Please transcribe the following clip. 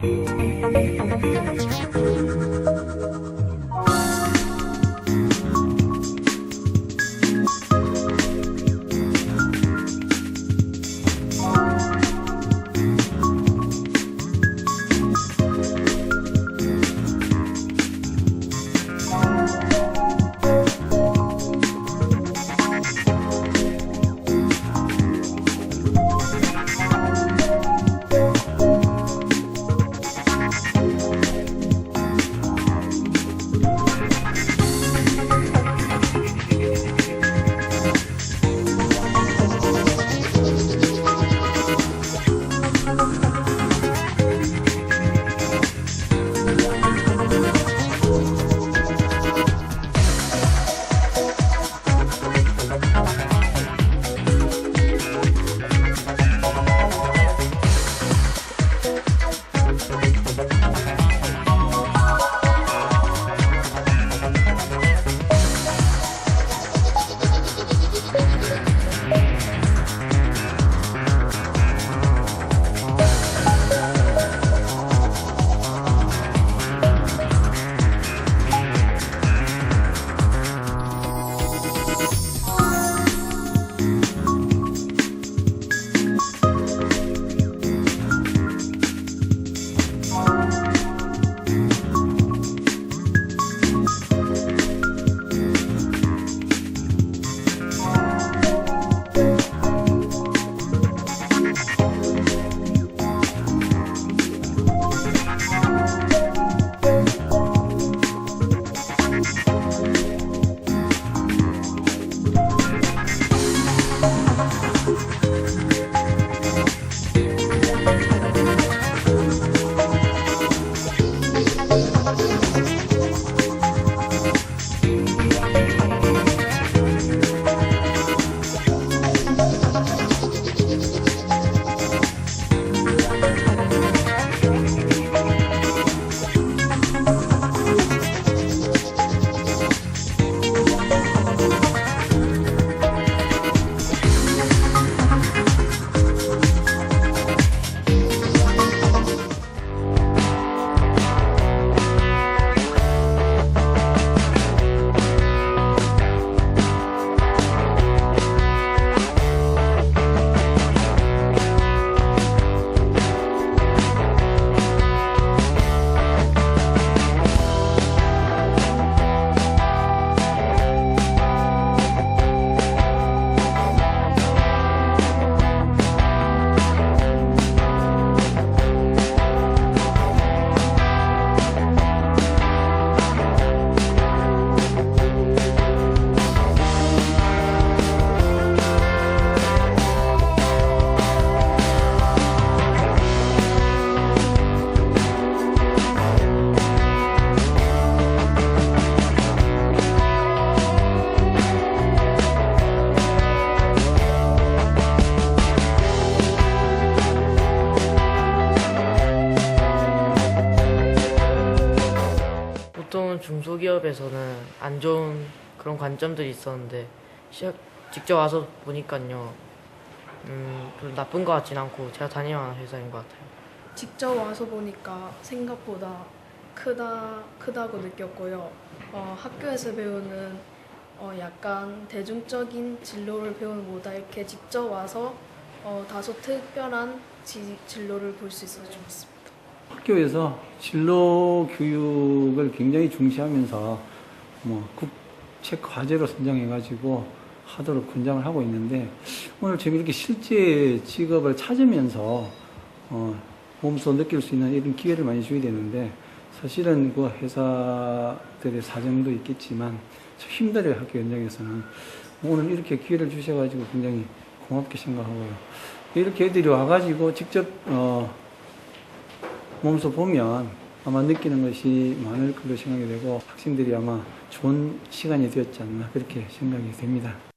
Thank you. 보통은 중소기업에서는 안 좋은 그런 관점들이 있었는데 시작 직접 와서 보니까요 음, 별로 나쁜 것 같진 않고 제가 다니는 회사인 것 같아요. 직접 와서 보니까 생각보다 크다 크다고 느꼈고요. 어, 학교에서 배우는 어, 약간 대중적인 진로를 배우는 것보다 이렇게 직접 와서 어, 다소 특별한 지, 진로를 볼 수 있어서 좋았습니다. 학교에서 진로 교육을 굉장히 중시하면서 뭐 국책 과제로 선정해가지고 하도록 권장을 하고 있는데 오늘 지금 이렇게 실제 직업을 찾으면서 어, 몸소 느낄 수 있는 이런 기회를 많이 줘야 되는데 사실은 그 회사들의 사정도 있겠지만 참 힘들어요 학교 현장에서는. 오늘 이렇게 기회를 주셔가지고 굉장히 고맙게 생각하고요. 이렇게 애들이 와가지고 직접 어, 몸소 보면 아마 느끼는 것이 많을 걸로 생각이 되고 학생들이 아마 좋은 시간이 되었지 않나 그렇게 생각이 됩니다.